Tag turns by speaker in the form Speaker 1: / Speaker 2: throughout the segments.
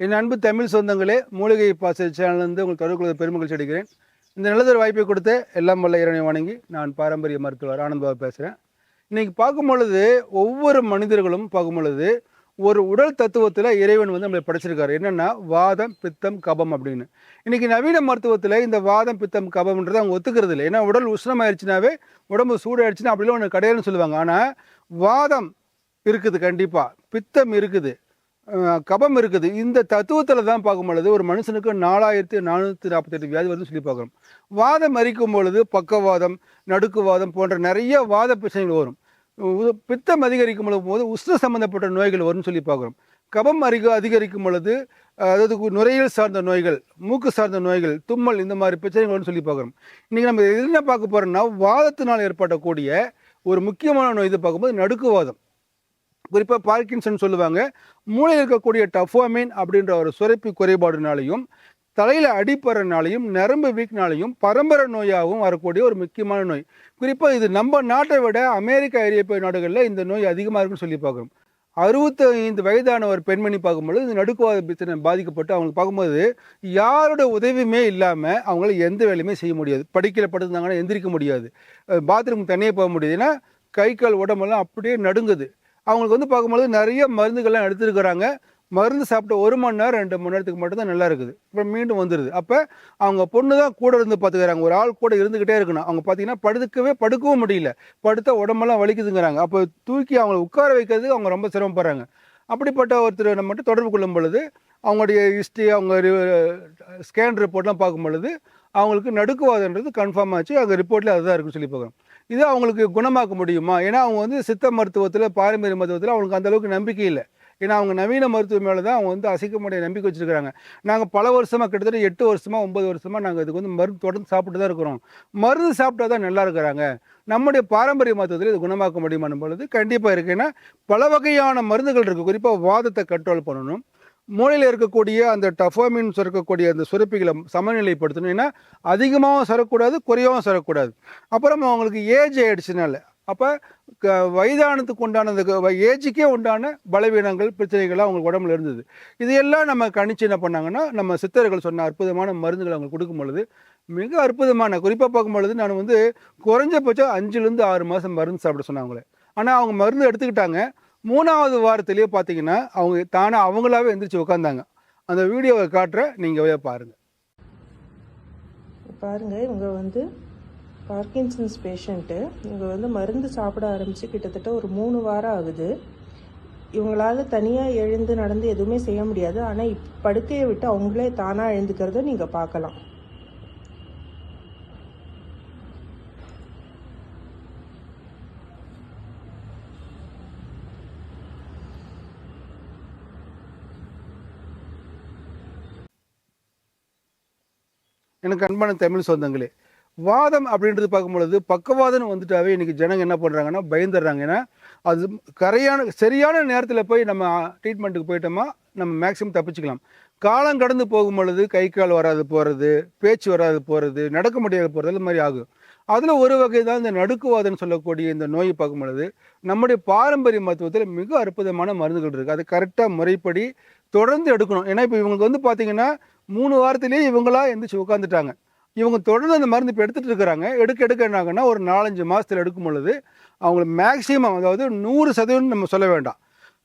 Speaker 1: என் அன்பு தமிழ் சொந்தங்களே மூலிகை பாச சேனல்லேருந்து உங்களுக்கு தொடர்பு கொள்வதில் பெருமகிழ்ச்சி அடிக்கிறேன் இந்த நல்லதொரு வாய்ப்பை கொடுத்து எல்லாம் வல்ல இறைவனை வணங்கி நான் பாரம்பரிய மருத்துவர் ஆனந்த் பாபு பேசுகிறேன் இன்றைக்கி பார்க்கும் பொழுது ஒவ்வொரு மனிதர்களும் பார்க்கும் பொழுது ஒரு உடல் தத்துவத்தில் இறைவன் வந்து நம்மளை படைச்சிருக்காரு. என்னென்னா வாதம் பித்தம் கபம் அப்படின்னு. இன்றைக்கி நவீன மருத்துவத்தில் இந்த வாதம் பித்தம் கபம்ன்றதை அவங்க ஒத்துக்கிறது இல்லை ஏன்னா உடல் உஷ்ணமாயிருச்சுனாவே உடம்பு சூடாயிடுச்சுன்னா அப்படிலாம் ஒன்று கிடையாதுன்னு சொல்லுவாங்க. ஆனால் வாதம் இருக்குது கண்டிப்பாக பித்தம் இருக்குது. கபம் இருக்குது. இந்த தத்துவத்தில் தான் பார்க்கும் பொழுது ஒரு மனுஷனுக்கு நாலாயிரத்தி நானூற்றி நாற்பத்தெட்டு வியாதி வருதுன்னு சொல்லி பார்க்குறோம். வாதம் மறிக்கும் பொழுது பக்கவாதம் நடுக்குவாதம் போன்ற நிறைய வாத பிரச்சனைகள் வரும். பித்தம் அதிகரிக்கும் பொழுது போது உஷ்ண சம்பந்தப்பட்ட நோய்கள் வரும்னு சொல்லி பார்க்குறோம். கபம் அரிக அதிகரிக்கும் பொழுது அதாவது நுரையீல் நுரையீரல் சார்ந்த நோய்கள் மூக்கு சார்ந்த நோய்கள் தும்மல் இந்த மாதிரி பிரச்சனைகள் வரும்னு சொல்லி பார்க்குறோம். இன்றைக்கி நம்ம என்ன பார்க்க போகிறோம்னா வாதத்தினால் ஏற்படக்கூடிய ஒரு முக்கியமான நோய் இது பார்க்கும்போது நடுக்குவாதம். குறிப்பாக பார்க்கின்சன் சொல்லுவாங்க மூளையில் இருக்கக்கூடிய டஃபோமின் அப்படின்ற ஒரு சுரப்பி குறைபாடுனாலையும் தலையில் அடிப்படுறனாலையும் நரம்பு வீக்னாலையும் பரம்பரை நோயாகவும் வரக்கூடிய ஒரு முக்கியமான நோய். குறிப்பாக இது நம்ம நாட்டை விட அமெரிக்கா ஐரோப்பிய நாடுகளில் இந்த நோய் அதிகமாக இருக்குன்னு சொல்லி பார்க்குறோம். அறுபத்தி ஐந்து வயதான ஒரு பெண்மணி பார்க்கும்பொழுது இந்த நடுக்குவாத பிரச்சனை பாதிக்கப்பட்டு அவங்களுக்கு பார்க்கும்போது யாரோட உதவியுமே இல்லாமல் அவங்களால எந்த வேலையுமே செய்ய முடியாது. படிக்கல படுத்திருந்தாங்கன்னா எந்திரிக்க முடியாது. பாத்ரூம் தனியாக போக முடியாது. ஏன்னா கை கால் உடம்பெல்லாம் அப்படியே நடுங்குது. அவங்களுக்கு வந்து பார்க்கும்பொழுது நிறைய மருந்துகள்லாம் எடுத்துருக்குறாங்க. மருந்து சாப்பிட்ட ஒரு மணி நேரம் ரெண்டு மணி நேரத்துக்கு மட்டும்தான் நல்லா இருக்குது. இப்போ மீண்டும் வந்துடுது அப்போ அவங்க பொண்ணு தான் கூட இருந்து பார்த்துக்கிறாங்க. ஒரு ஆள் கூட இருந்துக்கிட்டே இருக்கணும். அவங்க பார்த்தீங்கன்னா படுக்கவே படுக்கவும் முடியல. படுத்த உடம்பெல்லாம் வலிக்குதுங்கிறாங்க. அப்போ தூக்கி அவங்கள உட்கார வைக்கிறதுக்கு அவங்க ரொம்ப சிரமப்படுறாங்க. அப்படிப்பட்ட ஒருத்தர் நம்ம மட்டும் தொடர்பு கொள்ளும் பொழுது அவங்களுடைய ஹிஸ்ட்ரி அவங்க ஸ்கேன் ரிப்போர்ட்லாம் பார்க்கும் பொழுது அவங்களுக்கு நடுக்குவாதன்றது கன்ஃபார்ம் ஆச்சு. அந்த ரிப்போர்ட்டில் அதுதான் இருக்குன்னு சொல்லி பார்க்குறோம். இது அவங்களுக்கு குணமாக்க முடியுமா? ஏன்னா அவங்க வந்து சித்த மருத்துவத்தில் பாரம்பரிய மருத்துவத்தில் அவங்களுக்கு அந்த அளவுக்கு நம்பிக்கை இல்லை. ஏன்னா அவங்க நவீன மருத்துவம் மேலே தான் அவங்க வந்து அசைக்க முடிய நம்பிக்கை வச்சுருக்காங்க நாங்கள் பல வருஷமாக கிட்டத்தட்ட எட்டு வருஷமாக ஒம்பது வருஷமாக நாங்கள் இதுக்கு வந்து மருந்து தொடர்ந்து சாப்பிட்டு தான் இருக்கிறோம். மருந்து சாப்பிட்டா தான் நல்லா இருக்கிறாங்க. நம்முடைய பாரம்பரிய மருத்துவத்தில் இது குணமாக்க முடியுமான்னு பொழுது கண்டிப்பாக இருக்குது ஏன்னா பல வகையான மருந்துகள் இருக்குது குறிப்பாக வாதத்தை கண்ட்ரோல் பண்ணணும். மூளையில் இருக்கக்கூடிய அந்த டஃபோமின் சுரக்கக்கூடிய அந்த சுரப்பிகளை சமநிலைப்படுத்தணும். ஏன்னா அதிகமாகவும் சரக்கூடாது குறையாகவும் சரக்கூடாது. அப்புறம் அவங்களுக்கு ஏஜ் ஆயிடுச்சுனால. அப்போ க வயதானத்துக்கு உண்டான அந்த ஏஜுக்கே உண்டான பலவீனங்கள் பிரச்சனைகள் அவங்களுக்கு உடம்புல இருந்தது. இதையெல்லாம் நம்ம கணிச்சு என்ன பண்ணாங்கன்னா நம்ம சித்தர்கள் சொன்ன அற்புதமான மருந்துகளை அவங்களுக்கு கொடுக்கும் பொழுது மிக அற்புதமான குறிப்பாக பார்க்கும் பொழுது நான் வந்து குறைஞ்சபட்சம் அஞ்சுலேருந்து ஆறு மாதம் மருந்து சாப்பிட சொன்னாங்களே. ஆனால் அவங்க மருந்து எடுத்துக்கிட்டாங்க. மூணாவது வாரத்திலேயே பார்த்தீங்கன்னா அவங்க தானே அவங்களாவே எந்திரிச்சு உட்காந்தாங்க அந்த வீடியோவை காட்டுற நீங்கள் பாருங்கள்
Speaker 2: பாருங்கள் இவங்க வந்து பார்க்கின்சன்ஸ் பேஷண்ட்டு. இவங்க வந்து மருந்து சாப்பிட ஆரம்பித்து கிட்டத்தட்ட ஒரு மூணு வாரம் ஆகுது. இவங்களால தனியாக எழுந்து நடந்து எதுவுமே செய்ய முடியாது. ஆனால் இப் படுக்கையை விட்டு அவங்களே தானாக எழுந்துக்கிறத நீங்கள் பார்க்கலாம்.
Speaker 1: எனக்கு அன்பான தமிழ் சொந்தங்களே வாதம் அப்படின்றது பார்க்கும் பொழுது பக்கவாதம் வந்துட்டாவே இன்றைக்கி ஜனங்க என்ன பண்ணுறாங்கன்னா பயந்துடுறாங்க. ஏன்னா அது கரையான சரியான நேரத்தில் போய் நம்ம ட்ரீட்மெண்ட்டுக்கு போயிட்டோமா நம்ம மேக்ஸிமம் தப்பிச்சுக்கலாம். காலம் கடந்து போகும் பொழுது கை கால் வராது போகிறது பேச்சு வராது போகிறது நடக்க முடியாது போகிறது அது மாதிரி ஆகும். அதில் ஒரு வகை தான் இந்த நடுக்குவாதம்னு சொல்லக்கூடிய இந்த நோயை பார்க்கும் பொழுது நம்முடைய பாரம்பரிய மருத்துவத்தில் மிக அற்புதமான மருந்துகள் இருக்குது அது கரெக்டாக முறைப்படி தொடர்ந்து எடுக்கணும். ஏன்னா இப்போ இவங்களுக்கு வந்து பார்த்தீங்கன்னா மூணு வாரத்திலேயே இவங்களா எந்திரிச்சு உட்காந்துட்டாங்க இவங்க தொடர்ந்து அந்த மருந்து இப்போ எடுத்துகிட்டு இருக்கிறாங்க. எடுக்க எடுக்க என்னாங்கன்னா ஒரு நாலஞ்சு மாதத்தில் எடுக்கும் பொழுது அவங்களுக்கு மேக்ஸிமம் அதாவது நூறு சதவீதம் நம்ம சொல்ல வேண்டாம்.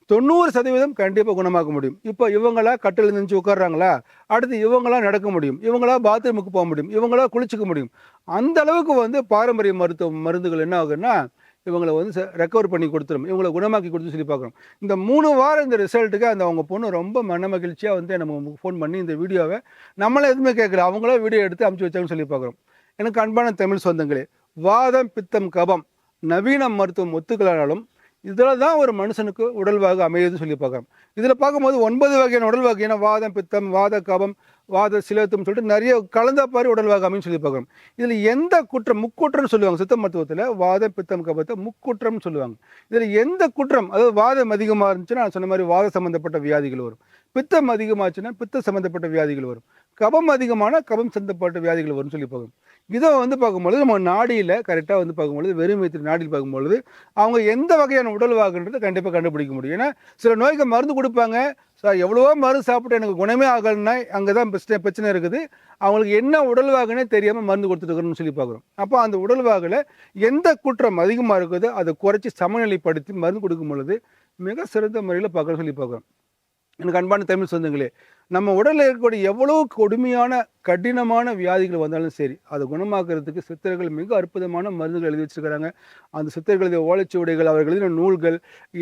Speaker 1: தொண்ணூறு சதவீதம் கண்டிப்பாக குணமாக்க முடியும். இப்போ இவங்களா கட்டில் இருந்துச்சு உட்கார்றாங்களா அடுத்து இவங்களா நடக்க முடியும். இவங்களா பாத்ரூமுக்கு போக முடியும். இவங்களா குளிச்சுக்க முடியும். அந்த அளவுக்கு வந்து பாரம்பரிய மருத்துவ மருந்துகள் என்ன ஆகுன்னா இவங்களை வந்து ரெக்கவர் பண்ணி கொடுத்துரும். இவங்களை குணமாக்கி கொடுத்து சொல்லி பார்க்குறோம். இந்த மூணு வாரம் இந்த ரிசல்ட்டுக்கு அந்த அவங்க பொண்ணு ரொம்ப மன மகிழ்ச்சியாக வந்து நம்ம ஃபோன் பண்ணி இந்த வீடியோவை நம்மளே எதுவுமே கேட்கல. அவங்களே வீடியோ எடுத்து அமுச்சு வச்சாங்கன்னு சொல்லி பார்க்குறோம். எனக்கு அன்பான தமிழ் சொந்தங்களே வாதம் பித்தம் கபம் நவீன மருத்துவம் ஒத்துக்கலானாலும் இதில் தான் ஒரு மனுஷனுக்கு உடல்வாகு அமையுதுன்னு சொல்லி பார்க்குறோம் இதில் பார்க்கும்போது ஒன்பது வகையான உடல்வாகு ஏன்னா வாதம் பித்தம் வாத கபம் வாத சிலத்தும் சொல்லிட்டு நிறைய கலந்த பாரி உடல்வாகு அமைன்னு சொல்லி பார்க்குறோம் இதில் எந்த குற்றம் முக்குற்றம்னு சொல்லுவாங்க சித்த மருத்துவத்தில் வாதம் பித்தம் கபத்தை முக்குற்றம்னு சொல்லுவாங்க. இதில் எந்த குற்றம் அதாவது வாதம் அதிகமாக இருந்துச்சுன்னா நான் சொன்ன மாதிரி வாத சம்மந்தப்பட்ட வியாதிகள் வரும். பித்தம் அதிகமாச்சுன்னா பித்த சம்மந்தப்பட்ட வியாதிகள் வரும். கபம் அதிகமான கபம் சம்மந்தப்பட்ட வியாதிகள் வரும்னு சொல்லி பார்க்கணும் இதை வந்து பார்க்கும்பொழுது நம்ம நாடியில் கரெக்டாக வந்து பார்க்கும்பொழுது வெறும் வயிற்று நாடியில் பார்க்கும்பொழுது அவங்க எந்த வகையான உடல்வாகுன்றதை கண்டிப்பாக கண்டுபிடிக்க முடியும். ஏன்னா சில நோய்க்கு மருந்து கொடுப்பாங்க. சார் எவ்வளவோ மருந்து சாப்பிட்டு எனக்கு குணமே ஆகலைன்னா அங்கே தான் பிரச்சனை பிரச்சனை இருக்குது. அவங்களுக்கு என்ன உடல்வாகனே தெரியாமல் மருந்து கொடுத்துருக்குறோம்னு சொல்லி பார்க்குறோம். அப்போ அந்த உடல்வாகில் எந்த குற்றம் அதிகமாக இருக்குதோ அதை குறைச்சி சமநிலைப்படுத்தி மருந்து கொடுக்கும் பொழுது மிக சிறந்த முறையில் பார்க்கணும்னு சொல்லி பார்க்குறோம். எனக்கு அன்பான தமிழ் சொந்தங்களே நம்ம உடலில் இருக்கக்கூடிய எவ்வளோ கொடுமையான கடினமான வியாதிகள் வந்தாலும் சரி அதை குணமாக்குறதுக்கு சித்தர்கள் மிக அற்புதமான மருந்துகள் எழுதி வச்சுருக்கிறாங்க. அந்த சித்தர்கள் எழுதிய ஓலைச்சுவடைகள் அவர்கள் நூல்கள்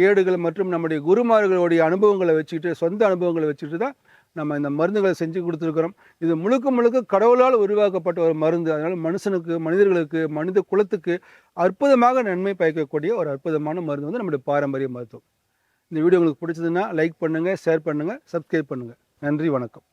Speaker 1: ஏடுகள் மற்றும் நம்முடைய குருமார்களுடைய அனுபவங்களை வச்சுக்கிட்டு சொந்த அனுபவங்களை வச்சுக்கிட்டு தான் நம்ம இந்த மருந்துகளை செஞ்சு கொடுத்துருக்குறோம். இது முழுக்க முழுக்க கடவுளால் உருவாக்கப்பட்ட ஒரு மருந்து. அதனால் மனுஷனுக்கு மனிதர்களுக்கு மனித குலத்துக்கு அற்புதமாக நன்மை பயக்கக்கூடிய ஒரு அற்புதமான மருந்து வந்து நம்முடைய பாரம்பரிய மருத்துவம். இந்த வீடியோ உங்களுக்கு பிடிச்சதுன்னா லைக் பண்ணுங்கள் ஷேர் பண்ணுங்கள் சப்ஸ்கிரைப் பண்ணுங்கள் நன்றி வணக்கம்.